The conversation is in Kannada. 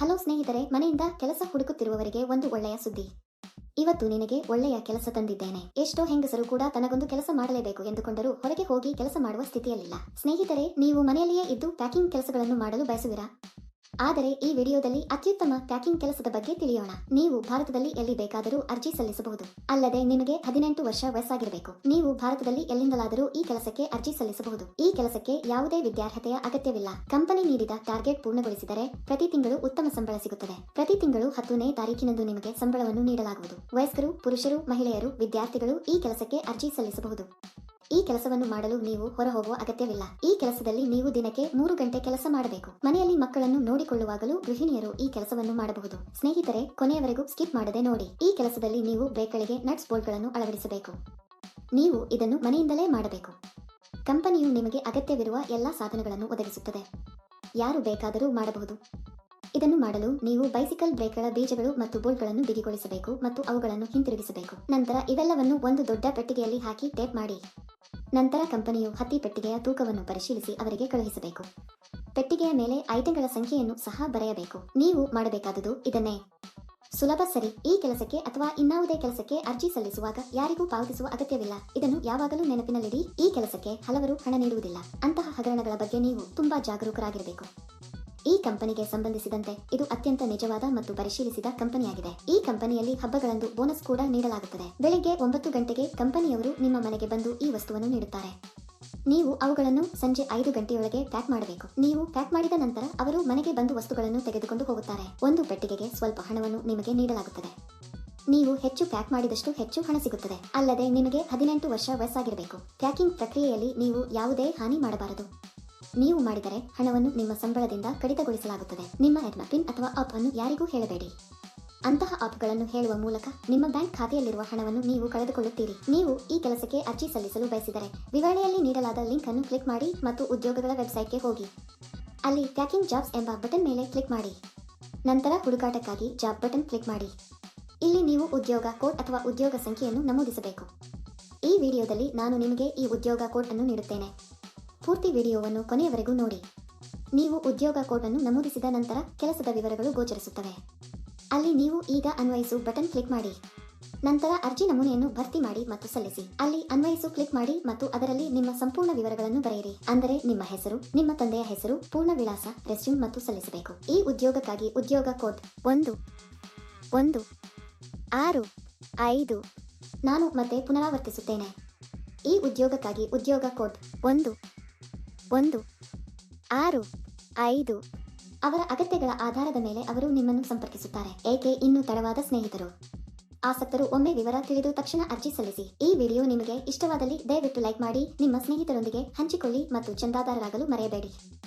ಹಲೋ ಸ್ನೇಹಿತರೆ, ಮನೆಯಿಂದ ಕೆಲಸ ಹುಡುಕುತ್ತಿರುವವರಿಗೆ ಒಂದು ಒಳ್ಳೆಯ ಸುದ್ದಿ. ಇವತ್ತು ನಿನಗೆ ಒಳ್ಳೆಯ ಕೆಲಸ ತಂದಿದ್ದೇನೆ. ಎಷ್ಟೋ ಹೆಂಗಸರು ಕೂಡ ತನಗೊಂದು ಕೆಲಸ ಮಾಡಲೇಬೇಕು ಎಂದುಕೊಂಡರೂ ಹೊರಗೆ ಹೋಗಿ ಕೆಲಸ ಮಾಡುವ ಸ್ಥಿತಿಯಲ್ಲಿಲ್ಲ. ಸ್ನೇಹಿತರೆ, ನೀವು ಮನೆಯಲ್ಲಿಯೇ ಇದ್ದು ಪ್ಯಾಕಿಂಗ್ ಕೆಲಸಗಳನ್ನು ಮಾಡಲು ಬಯಸುವಿರಾ? ಆದರೆ ಈ ವಿಡಿಯೋದಲ್ಲಿ ಅತ್ಯುತ್ತಮ ಪ್ಯಾಕಿಂಗ್ ಕೆಲಸದ ಬಗ್ಗೆ ತಿಳಿಯೋಣ. ನೀವು ಭಾರತದಲ್ಲಿ ಎಲ್ಲಿ ಬೇಕಾದರೂ ಅರ್ಜಿ ಸಲ್ಲಿಸಬಹುದು. ಅಲ್ಲದೆ ನಿಮಗೆ ಹದಿನೆಂಟು ವರ್ಷ ವಯಸ್ಸಾಗಿರಬೇಕು. ನೀವು ಭಾರತದಲ್ಲಿ ಎಲ್ಲಿಂದಲಾದರೂ ಈ ಕೆಲಸಕ್ಕೆ ಅರ್ಜಿ ಸಲ್ಲಿಸಬಹುದು. ಈ ಕೆಲಸಕ್ಕೆ ಯಾವುದೇ ವಿದ್ಯಾರ್ಹತೆಯ ಅಗತ್ಯವಿಲ್ಲ. ಕಂಪನಿ ನೀಡಿದ ಟಾರ್ಗೆಟ್ ಪೂರ್ಣಗೊಳಿಸಿದರೆ ಪ್ರತಿ ತಿಂಗಳು ಉತ್ತಮ ಸಂಬಳ ಸಿಗುತ್ತದೆ. ಪ್ರತಿ ತಿಂಗಳು ಹತ್ತನೇ ತಾರೀಕಿನಂದು ನಿಮಗೆ ಸಂಬಳವನ್ನು ನೀಡಲಾಗುವುದು. ವಯಸ್ಕರು, ಪುರುಷರು, ಮಹಿಳೆಯರು, ವಿದ್ಯಾರ್ಥಿಗಳು ಈ ಕೆಲಸಕ್ಕೆ ಅರ್ಜಿ ಸಲ್ಲಿಸಬಹುದು. ಈ ಕೆಲಸವನ್ನು ಮಾಡಲು ನೀವು ಹೊರಹೋಗುವ ಅಗತ್ಯವಿಲ್ಲ. ಈ ಕೆಲಸದಲ್ಲಿ ನೀವು ದಿನಕ್ಕೆ ಮೂರು ಗಂಟೆ ಕೆಲಸ ಮಾಡಬೇಕು. ಮನೆಯಲ್ಲಿ ಮಕ್ಕಳನ್ನು ನೋಡಿಕೊಳ್ಳುವಾಗಲೂ ಗೃಹಿಣಿಯರು ಈ ಕೆಲಸವನ್ನು ಮಾಡಬಹುದು. ಸ್ನೇಹಿತರೆ, ಕೊನೆಯವರೆಗೂ ಸ್ಕಿಪ್ ಮಾಡದೆ ನೋಡಿ. ಈ ಕೆಲಸದಲ್ಲಿ ನೀವು ಬ್ರೇಕ್ಗಳಿಗೆ ನಟ್ಸ್ ಬೋಲ್ಟ್ಗಳನ್ನು ಅಳವಡಿಸಬೇಕು. ನೀವು ಇದನ್ನು ಮನೆಯಿಂದಲೇ ಮಾಡಬೇಕು. ಕಂಪನಿಯು ನಿಮಗೆ ಅಗತ್ಯವಿರುವ ಎಲ್ಲಾ ಸಾಧನಗಳನ್ನು ಒದಗಿಸುತ್ತದೆ. ಯಾರು ಬೇಕಾದರೂ ಮಾಡಬಹುದು. ಇದನ್ನು ಮಾಡಲು ನೀವು ಬೈಸಿಕಲ್ ಬ್ರೇಕ್ಗಳ ಬೀಜಗಳು ಮತ್ತು ಬೋಲ್ಟ್ಗಳನ್ನು ಬಿಗಿಗೊಳಿಸಬೇಕು ಮತ್ತು ಅವುಗಳನ್ನು ಹಿಂತಿರುಗಿಸಬೇಕು. ನಂತರ ಇವೆಲ್ಲವನ್ನು ಒಂದು ದೊಡ್ಡ ಪೆಟ್ಟಿಗೆಯಲ್ಲಿ ಹಾಕಿ ಟೇಪ್ ಮಾಡಿ. ನಂತರ ಕಂಪನಿಯು ಹತ್ತಿ ಪೆಟ್ಟಿಗೆಯ ತೂಕವನ್ನು ಪರಿಶೀಲಿಸಿ ಅವರಿಗೆ ಕಳುಹಿಸಬೇಕು. ಪೆಟ್ಟಿಗೆಯ ಮೇಲೆ ಐಟಂಗಳ ಸಂಖ್ಯೆಯನ್ನು ಸಹ ಬರೆಯಬೇಕು. ನೀವು ಮಾಡಬೇಕಾದುದು ಇದನ್ನೇ. ಸುಲಭ ಸರಿ. ಈ ಕೆಲಸಕ್ಕೆ ಅಥವಾ ಇನ್ನಾವುದೇ ಕೆಲಸಕ್ಕೆ ಅರ್ಜಿ ಸಲ್ಲಿಸುವಾಗ ಯಾರಿಗೂ ಪಾವತಿಸುವ ಅಗತ್ಯವಿಲ್ಲ. ಇದನ್ನು ಯಾವಾಗಲೂ ನೆನಪಿನಲ್ಲಿಡಿ. ಈ ಕೆಲಸಕ್ಕೆ ಹಲವರು ಹಣ ನೀಡುವುದಿಲ್ಲ. ಅಂತಹ ಹಗರಣಗಳ ಬಗ್ಗೆ ನೀವು ತುಂಬಾ ಜಾಗರೂಕರಾಗಿರಬೇಕು. ಈ ಕಂಪನಿಗೆ ಸಂಬಂಧಿಸಿದಂತೆ ಇದು ಅತ್ಯಂತ ನಿಜವಾದ ಮತ್ತು ಪರಿಶೀಲಿಸಿದ ಕಂಪನಿಯಾಗಿದೆ. ಈ ಕಂಪನಿಯಲ್ಲಿ ಹಬ್ಬಗಳಂದು ಬೋನಸ್ ಕೂಡ ನೀಡಲಾಗುತ್ತದೆ. ಬೆಳಿಗ್ಗೆ ಒಂಬತ್ತು ಗಂಟೆಗೆ ಕಂಪನಿಯವರು ನಿಮ್ಮ ಮನೆಗೆ ಬಂದು ಈ ವಸ್ತುವನ್ನು ನೀಡುತ್ತಾರೆ. ನೀವು ಅವುಗಳನ್ನು ಸಂಜೆ ಐದು ಗಂಟೆಯೊಳಗೆ ಪ್ಯಾಕ್ ಮಾಡಬೇಕು. ನೀವು ಪ್ಯಾಕ್ ಮಾಡಿದ ನಂತರ ಅವರು ಮನೆಗೆ ಬಂದು ವಸ್ತುಗಳನ್ನು ತೆಗೆದುಕೊಂಡು ಹೋಗುತ್ತಾರೆ. ಒಂದು ಪೆಟ್ಟಿಗೆಗೆ ಸ್ವಲ್ಪ ಹಣವನ್ನು ನಿಮಗೆ ನೀಡಲಾಗುತ್ತದೆ. ನೀವು ಹೆಚ್ಚು ಪ್ಯಾಕ್ ಮಾಡಿದಷ್ಟು ಹೆಚ್ಚು ಹಣ ಸಿಗುತ್ತದೆ. ಅಲ್ಲದೆ ನಿಮಗೆ ಹದಿನೆಂಟು ವರ್ಷ ವಯಸ್ಸಾಗಿರಬೇಕು. ಪ್ಯಾಕಿಂಗ್ ಪ್ರಕ್ರಿಯೆಯಲ್ಲಿ ನೀವು ಯಾವುದೇ ಹಾನಿ ಮಾಡಬಾರದು. ನೀವು ಮಾಡಿದರೆ ಹಣವನ್ನು ನಿಮ್ಮ ಸಂಬಳದಿಂದ ಕಡಿತಗೊಳಿಸಲಾಗುತ್ತದೆ. ನಿಮ್ಮ ಎಡ್ನ ಪಿನ್ ಅಥವಾ ಆಪ್ ಅನ್ನು ಯಾರಿಗೂ ಹೇಳಬೇಡಿ. ಅಂತಹ ಆಪ್ಗಳನ್ನು ಹೇಳುವ ಮೂಲಕ ನಿಮ್ಮ ಬ್ಯಾಂಕ್ ಖಾತೆಯಲ್ಲಿರುವ ಹಣವನ್ನು ನೀವು ಕಳೆದುಕೊಳ್ಳುತ್ತೀರಿ. ನೀವು ಈ ಕೆಲಸಕ್ಕೆ ಅರ್ಜಿ ಸಲ್ಲಿಸಲು ಬಯಸಿದರೆ ವಿವರಣೆಯಲ್ಲಿ ನೀಡಲಾದ ಲಿಂಕ್ ಅನ್ನು ಕ್ಲಿಕ್ ಮಾಡಿ ಮತ್ತು ಉದ್ಯೋಗಗಳ ವೆಬ್ಸೈಟ್ಗೆ ಹೋಗಿ. ಅಲ್ಲಿ ಪ್ಯಾಕಿಂಗ್ ಜಾಬ್ಸ್ ಎಂಬ ಬಟನ್ ಮೇಲೆ ಕ್ಲಿಕ್ ಮಾಡಿ. ನಂತರ ಹುಡುಕಾಟಕ್ಕಾಗಿ ಜಾಬ್ ಬಟನ್ ಕ್ಲಿಕ್ ಮಾಡಿ. ಇಲ್ಲಿ ನೀವು ಉದ್ಯೋಗ ಕೋಡ್ ಅಥವಾ ಉದ್ಯೋಗ ಸಂಖ್ಯೆಯನ್ನು ನಮೂದಿಸಬೇಕು. ಈ ವಿಡಿಯೋದಲ್ಲಿ ನಾನು ನಿಮಗೆ ಈ ಉದ್ಯೋಗ ಕೋಡ್ ಅನ್ನು ನೀಡುತ್ತೇನೆ. ಪೂರ್ತಿ ವಿಡಿಯೋವನ್ನು ಕೊನೆಯವರೆಗೂ ನೋಡಿ. ನೀವು ಉದ್ಯೋಗ ಕೋಡ್ ಅನ್ನು ನಮೂದಿಸಿದ ನಂತರ ಕೆಲಸದ ವಿವರಗಳು ಗೋಚರಿಸುತ್ತವೆ. ಅಲ್ಲಿ ನೀವು ಈಗ ಅನ್ವಯಿಸು ಬಟನ್ ಕ್ಲಿಕ್ ಮಾಡಿ. ನಂತರ ಅರ್ಜಿ ನಮೂನೆಯನ್ನು ಭರ್ತಿ ಮಾಡಿ ಮತ್ತು ಸಲ್ಲಿಸಿ. ಅಲ್ಲಿ ಅನ್ವಯಿಸು ಕ್ಲಿಕ್ ಮಾಡಿ ಮತ್ತು ಅದರಲ್ಲಿ ನಿಮ್ಮ ಸಂಪೂರ್ಣ ವಿವರಗಳನ್ನು ಬರೆಯಿರಿ. ಅಂದರೆ ನಿಮ್ಮ ಹೆಸರು, ನಿಮ್ಮ ತಂದೆಯ ಹೆಸರು, ಪೂರ್ಣ ವಿಳಾಸ, ರೆಸ್ಯೂಮ್ ಮತ್ತು ಸಲ್ಲಿಸಬೇಕು. ಈ ಉದ್ಯೋಗಕ್ಕಾಗಿ ಉದ್ಯೋಗ ಕೋಡ್ ಒಂದು ಒಂದು, ಆರು, ಐದು ನಾನು ಮತ್ತೆ ಪುನರಾವರ್ತಿಸುತ್ತೇನೆ. ಈ ಉದ್ಯೋಗಕ್ಕಾಗಿ ಉದ್ಯೋಗ ಕೋಡ್ ಒಂದು ಒಂದು, ಆರು, ಐದು ಅವರ ಅಗತ್ಯಗಳ ಆಧಾರದ ಮೇಲೆ ಅವರು ನಿಮ್ಮನ್ನು ಸಂಪರ್ಕಿಸುತ್ತಾರೆ. ಏಕೆ? ಇನ್ನೂ ತಡವಾದ ಸ್ನೇಹಿತರು. ಆಸಕ್ತರು, ಒಮ್ಮೆ ವಿವರ ತಿಳಿದು ತಕ್ಷಣ ಅರ್ಜಿ ಸಲ್ಲಿಸಿ. ಈ ವಿಡಿಯೋ ನಿಮಗೆ ಇಷ್ಟವಾದಲ್ಲಿ ದಯವಿಟ್ಟು ಲೈಕ್ ಮಾಡಿ, ನಿಮ್ಮ ಸ್ನೇಹಿತರೊಂದಿಗೆ ಹಂಚಿಕೊಳ್ಳಿ ಮತ್ತು ಚಂದಾದಾರರಾಗಲು ಮರೆಯಬೇಡಿ.